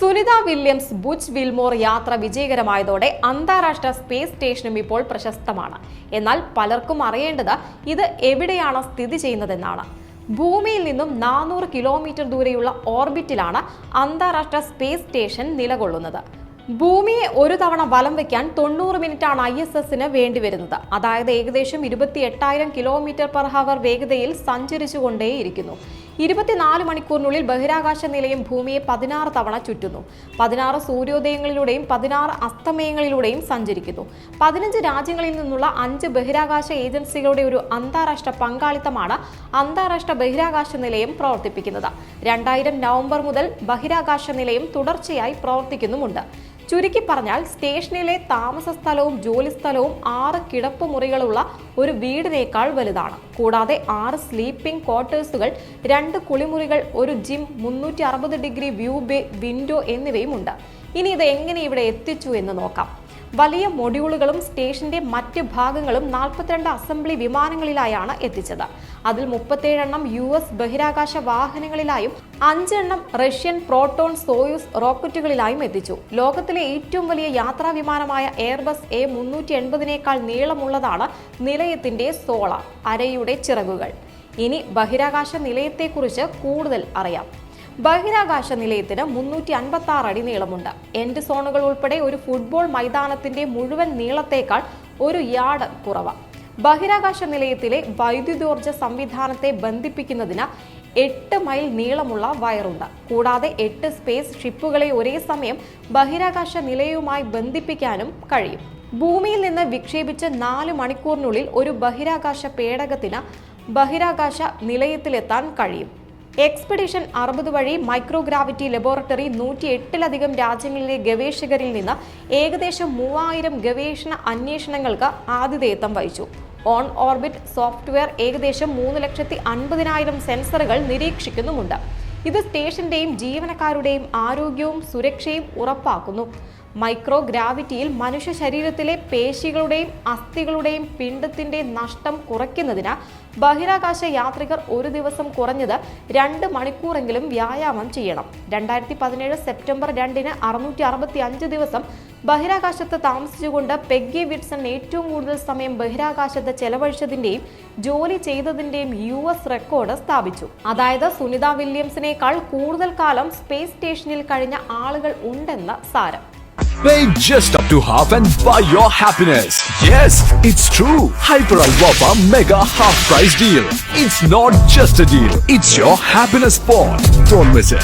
Sunitha Williams Butch Wilmore യാത്ര വിജയകരമായതോടെ അന്താരാഷ്ട്ര space സ്റ്റേഷനും ഇപ്പോൾ പ്രശസ്തമാണ്. എന്നാൽ പലർക്കും അറിയേണ്ടത് ഇത് എവിടെയാണ് സ്ഥിതി ചെയ്യുന്നതെന്നാണ്. ഭൂമിയിൽ നിന്നും നാനൂറ് കിലോമീറ്റർ ദൂരെയുള്ള ഓർബിറ്റിലാണ് അന്താരാഷ്ട്ര സ്പേസ് സ്റ്റേഷൻ നിലകൊള്ളുന്നത്. ഭൂമിയെ ഒരു തവണ വലം വയ്ക്കാൻ തൊണ്ണൂറ് മിനിറ്റാണ് ഐ എസ് എസിന് വേണ്ടിവരുന്നത്. അതായത് ഏകദേശം ഇരുപത്തി എട്ടായിരം കിലോമീറ്റർ പെർ ഹവർ വേഗതയിൽ സഞ്ചരിച്ചുകൊണ്ടേയിരിക്കുന്നു. ഇരുപത്തിനാല് മണിക്കൂറിനുള്ളിൽ ബഹിരാകാശ നിലയം ഭൂമിയെ പതിനാറ് തവണ ചുറ്റുന്നു. പതിനാറ് സൂര്യോദയങ്ങളിലൂടെയും പതിനാറ് അസ്തമയങ്ങളിലൂടെയും സഞ്ചരിക്കുന്നു. പതിനഞ്ച് രാജ്യങ്ങളിൽ നിന്നുള്ള അഞ്ച് ബഹിരാകാശ ഏജൻസികളുടെ ഒരു അന്താരാഷ്ട്ര പങ്കാളിത്തമാണ് അന്താരാഷ്ട്ര ബഹിരാകാശ നിലയം പ്രവർത്തിപ്പിക്കുന്നത്. രണ്ടായിരം നവംബർ മുതൽ ബഹിരാകാശ നിലയം തുടർച്ചയായി പ്രവർത്തിക്കുന്നുമുണ്ട്. ചുരുക്കി പറഞ്ഞാൽ സ്റ്റേഷനിലെ താമസ സ്ഥലവും ജോലി സ്ഥലവും ആറ് കിടപ്പ് മുറികളുള്ള ഒരു വീടിനേക്കാൾ വലുതാണ്. കൂടാതെ ആറ് സ്ലീപ്പിംഗ് ക്വാർട്ടേഴ്സുകൾ രണ്ട് കുളിമുറികൾ ഒരു ജിം മുന്നൂറ്റി ഡിഗ്രി വ്യൂ ബേ വിൻഡോ എന്നിവയും ഉണ്ട് ഇനി ഇത് എങ്ങനെ ഇവിടെ എത്തിച്ചു എന്ന് നോക്കാം. വലിയ മൊഡ്യൂളുകളും സ്റ്റേഷന്റെ മറ്റ് ഭാഗങ്ങളും നാൽപ്പത്തിരണ്ട് അസംബ്ലി വിമാനങ്ങളിലായാണ് എത്തിച്ചത്. അതിൽ മുപ്പത്തേഴെണ്ണം യു എസ് ബഹിരാകാശ വാഹനങ്ങളിലായും അഞ്ചെണ്ണം റഷ്യൻ പ്രോട്ടോൺ സോയൂസ് റോക്കറ്റുകളിലായും എത്തിച്ചു. ലോകത്തിലെ ഏറ്റവും വലിയ യാത്രാ വിമാനമായ എയർബസ് എ മുന്നൂറ്റി എൺപതിനേക്കാൾ നീളമുള്ളതാണ് നിലയത്തിന്റെ സോള അരയുടെ ചിറകുകൾ. ഇനി ബഹിരാകാശ നിലയത്തെക്കുറിച്ച് കൂടുതൽ അറിയാം. ബഹിരാകാശ നിലയത്തിന് മുന്നൂറ്റി അൻപത്തി ആറ് അടി നീളമുണ്ട്. എൻഡ് സോണുകൾ ഉൾപ്പെടെ ഒരു ഫുട്ബോൾ മൈതാനത്തിന്റെ മുഴുവൻ നീളത്തേക്കാൾ ഒരു യാർഡ് കുറവാണ് ബഹിരാകാശ നിലയത്തിലെ വൈദ്യുതോർജ സംവിധാനത്തെ ബന്ധിപ്പിക്കുന്നതിന് എട്ട് മൈൽ നീളമുള്ള വയറുണ്ട്. കൂടാതെ എട്ട് സ്പേസ് ഷിപ്പുകളെ ഒരേ സമയം ബഹിരാകാശ നിലയവുമായി ബന്ധിപ്പിക്കാനും കഴിയും. ഭൂമിയിൽ നിന്ന് വിക്ഷേപിച്ച് നാല് മണിക്കൂറിനുള്ളിൽ ഒരു ബഹിരാകാശ പേടകത്തിന് ബഹിരാകാശ നിലയത്തിലെത്താൻ കഴിയും. എക്സ്പെഡിഷൻ അറുപത് വഴി മൈക്രോഗ്രാവിറ്റി ലബോറട്ടറി നൂറ്റി എട്ടിലധികം രാജ്യങ്ങളിലെ ഗവേഷകരിൽ നിന്ന് ഏകദേശം മൂവായിരം ഗവേഷണ അന്വേഷണങ്ങൾക്ക് ആതിഥേയത്വം വഹിച്ചു. ഓൺ ഓർബിറ്റ് സോഫ്റ്റ്വെയർ ഏകദേശം മൂന്ന് ലക്ഷത്തി അൻപതിനായിരം സെൻസറുകൾ നിരീക്ഷിക്കുന്നുമുണ്ട്. ഇത് സ്റ്റേഷന്റെയും ജീവനക്കാരുടെയും ആരോഗ്യവും സുരക്ഷയും ഉറപ്പാക്കുന്നു. മൈക്രോ ഗ്രാവിറ്റിയിൽ മനുഷ്യ ശരീരത്തിലെ പേശികളുടെയും അസ്ഥികളുടെയും പിണ്ടത്തിന്റെ നഷ്ടം കുറയ്ക്കുന്നതിന് ബഹിരാകാശ യാത്രികർ ഒരു ദിവസം കുറഞ്ഞത് രണ്ട് മണിക്കൂറെങ്കിലും വ്യായാമം ചെയ്യണം. രണ്ടായിരത്തി പതിനേഴ് സെപ്റ്റംബർ രണ്ടിന് അറുന്നൂറ്റി അറുപത്തി അഞ്ച് ദിവസം ബഹിരാകാശത്ത് താമസിച്ചുകൊണ്ട് പെഗ്ഗി വിറ്റ്സൺ ഏറ്റവും കൂടുതൽ സമയം ബഹിരാകാശത്ത് ചെലവഴിച്ചതിന്റെയും ജോലി ചെയ്തതിന്റെയും യു എസ് റെക്കോർഡ് സ്ഥാപിച്ചു. അതായത് സുനിത വില്യംസിനേക്കാൾ കൂടുതൽ കാലം സ്പേസ് സ്റ്റേഷനിൽ കഴിഞ്ഞ ആളുകൾ ഉണ്ടെന്ന് സാരം. Pay just up to half and buy your happiness. Yes, it's true. Hyper Alwapa Mega Half Price Deal. It's not just a deal. It's your happiness spot. Don't miss it.